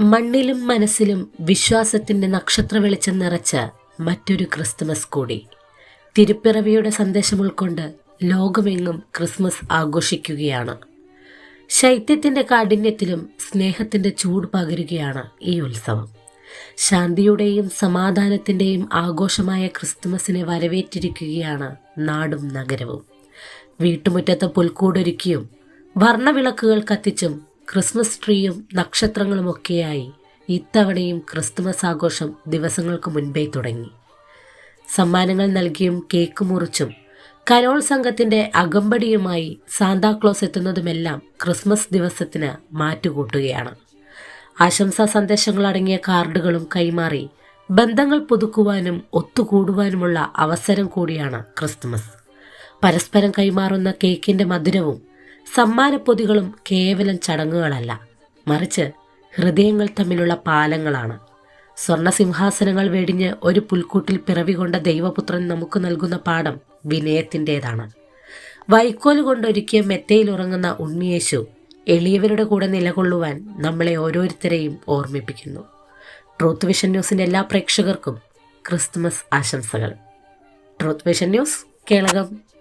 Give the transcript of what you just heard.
മണ്ണിലും മനസ്സിലും വിശ്വാസത്തിന്റെ നക്ഷത്ര വെളിച്ചം നിറച്ച മറ്റൊരു ക്രിസ്തുമസ് കൂടി. തിരുപ്പിറവിയുടെ സന്ദേശം ഉൾക്കൊണ്ട് ലോകമെങ്ങും ക്രിസ്മസ് ആഘോഷിക്കുകയാണ്. ശൈത്യത്തിന്റെ കാഠിന്യത്തിലും സ്നേഹത്തിന്റെ ചൂട് പകരുകയാണ് ഈ ഉത്സവം. ശാന്തിയുടെയും സമാധാനത്തിന്റെയും ആഘോഷമായ ക്രിസ്തുമസിനെ വരവേറ്റിരിക്കുകയാണ് നാടും നഗരവും. വീട്ടുമുറ്റത്ത് പുൽക്കൂടൊരുക്കിയും വർണവിളക്കുകൾ കത്തിച്ചും ക്രിസ്മസ് ട്രീയും നക്ഷത്രങ്ങളുമൊക്കെയായി ഇത്തവണയും ക്രിസ്തുമസ് ആഘോഷം ദിവസങ്ങൾക്ക് മുൻപേ തുടങ്ങി. സമ്മാനങ്ങൾ നൽകിയും കേക്ക് മുറിച്ചും കരോൾ സംഘത്തിന്റെ അകമ്പടിയുമായി സാന്താക്ലോസ് എത്തുന്നതുമെല്ലാം ക്രിസ്മസ് ദിവസത്തിന് മാറ്റുകൂട്ടുകയാണ്. ആശംസാ സന്ദേശങ്ങൾ അടങ്ങിയ കാർഡുകളും കൈമാറി ബന്ധങ്ങൾ പുതുക്കുവാനും ഒത്തുകൂടുവാനുമുള്ള അവസരം കൂടിയാണ് ക്രിസ്മസ് പരസ്പരം കൈമാറുന്ന കേക്കിന്റെ മധുരവും സമ്മാനപ്പൊതികളും കേവലം ചടങ്ങുകളല്ല. മറിച്ച് ഹൃദയങ്ങൾ തമ്മിലുള്ള പാലങ്ങളാണ്. സ്വർണസിംഹാസനങ്ങൾ വെടിഞ്ഞ് ഒരു പുൽക്കൂട്ടിൽ പിറവികൊണ്ട ദൈവപുത്രൻ നമുക്ക് നൽകുന്ന പാഠം വിനയത്തിന്റെതാണ്. വൈക്കോൽ കൊണ്ടൊരുക്കിയ മെത്തയിൽ ഉറങ്ങുന്ന ഉണ്ണിയേശു എളിയവരുടെ കൂടെ നിലകൊള്ളുവാൻ നമ്മളെ ഓരോരുത്തരെയും ഓർമ്മിപ്പിക്കുന്നു. ട്രൂത്ത് വിഷൻ ന്യൂസിന്റെ എല്ലാ പ്രേക്ഷകർക്കും ക്രിസ്മസ് ആശംസകൾ. Truth vision news Kelakam.